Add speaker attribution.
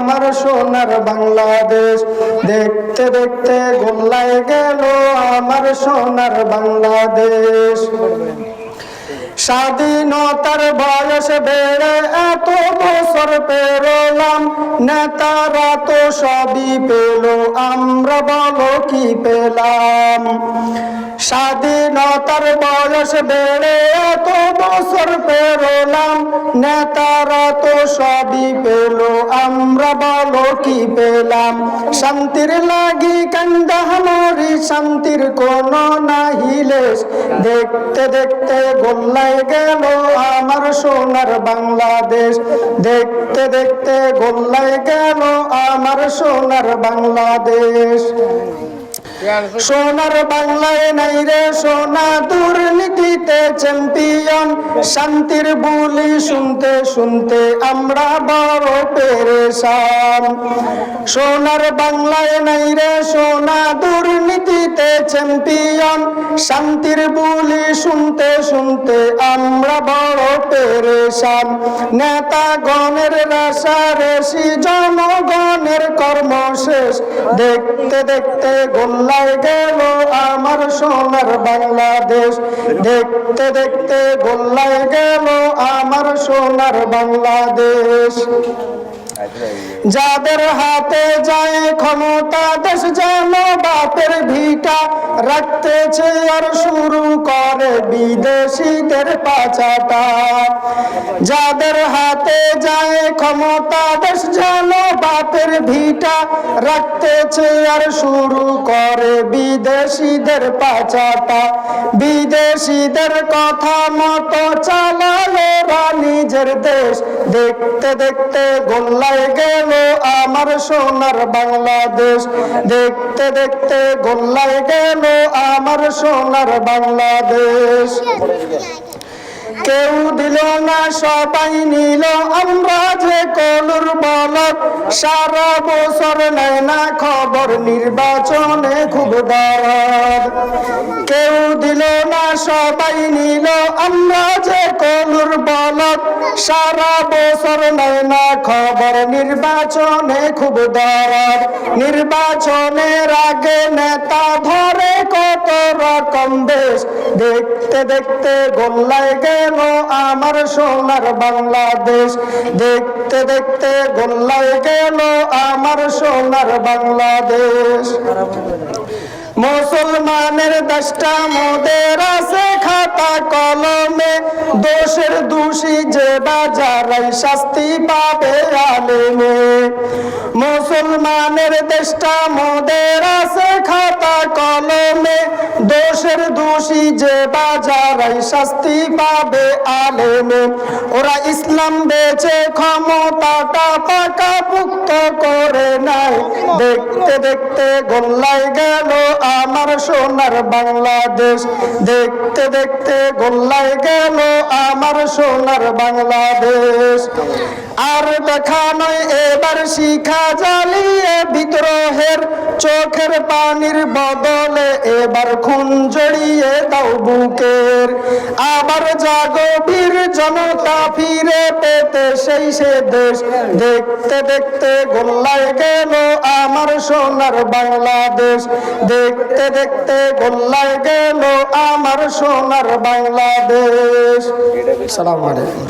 Speaker 1: আমার সোনার বাংলাদেশ। দেখতে দেখতে গোল্লায় গেল আমার সোনার বাংলাদেশ। স্বাধীনতার বয়স বেড়ে এত বছর পেরোলাম, নেতারা তো সবই পেল, আমরা বলো কি পেলাম? স্বাধীনতার বয়স বেড়ে নেতারা তো সবই পেল, আমরা বলো কি পেলাম? শান্তির লাগি কান্দাহামরি শান্তির কোন নাহিলেশ দেখতে দেখতে গোল্লায় গেল আমার সোনার বাংলাদেশ। দেখতে দেখতে গোল্লায় গেল আমার সোনার বাংলাদেশ। সোনার বাংলায় নাই রে সোনা, দুর্নীতিতে চ্যাম্পিয়ন শান্তির বুলি শুনতে শুনতে আমরা বড় পেরেশান। সোনার বাংলায় নাই রে সোনা, দুর্নীতিতে চ্যাম্পিয়ন শান্তির বুলি শুনতে শুনতে আমরা বড় পেরেশান। নেতা গণের রেশারেশি জনগণের কর্মশেষ। দেখতে দেখতে গোল্লায় গেল আমার সোনার বাংলাদেশ। দেখতে দেখতে গোল্লায় গেল আমার সোনার বাংলাদেশ। যাদের হাতে যায় ক্ষমতা, দেশ যেন বাপের ভিটা। রাখতেছে আর শুরু করে বিদেশিদের পাচাটা যাদের হাতে যায় ক্ষমতা, দেশ যেন বাপের ভিটা। রাখতেছে আর শুরু করে বিদেশিদের পাচাটা বিদেশিদের কথা মতো চালালো নিজের দেশ। দেখতে দেখতে গোল্লায় গেল আমার সোনার বাংলাদেশ। দেখতে দেখতে গোল্লায় গেল আমার সোনার বাংলাদেশ। কেউ দিল না, সবাই নিল। আমরা যে কলুর বলক, সারা বছর নেয় না খবর নির্বাচনে খুব দরদ কেউ দিল না, সবাই নিল। আমরা যে কলুর বলক, সারা বছর নেয় না খবর নির্বাচনে খুব দরদ নির্বাচনের আগে নেতা ধরে দেশ দেখতে দেখতে গোল্লায় গেল আমার সোনার বাংলাদেশ। দেখতে দেখতে গোল্লায় গেল আমার সোনার বাংলাদেশ। মুসলমানের দশটা মোদের আছে খাতা কলমে। দোষের দোষী যে বাজারাই শাস্তি পাবে আলেমে। মুসলমানের দেশটা মোদের আছে খাতা কলমে। দোষের দোষী যে বাজারাই শাস্তি পাবে আলেমে। ওরা ইসলাম বেচে ক্ষমতাটা পাকা পুক্ত করে নাই দেখতে দেখতে গোল্লায় গেল আমার সোনার বাংলাদেশ। দেখতে দেখতে গোল্লায় গেল আমার সোনার বাংলাদেশ। আর দেখা নয়, এবার শিখা জ্বালিয়ে বিদ্রোহের চোখের পানির বদলে এবার খুন জড়িয়ে দাও বুকের। আবার জাগো বীর জনতা সেই সে দেশ দেখতে দেখতে গোল্লায় গেল আমার সোনার বাংলাদেশ। দেখতে দেখতে গোল্লায় গেল আমার সোনার বাংলাদেশ। সালাম আলাইকুম।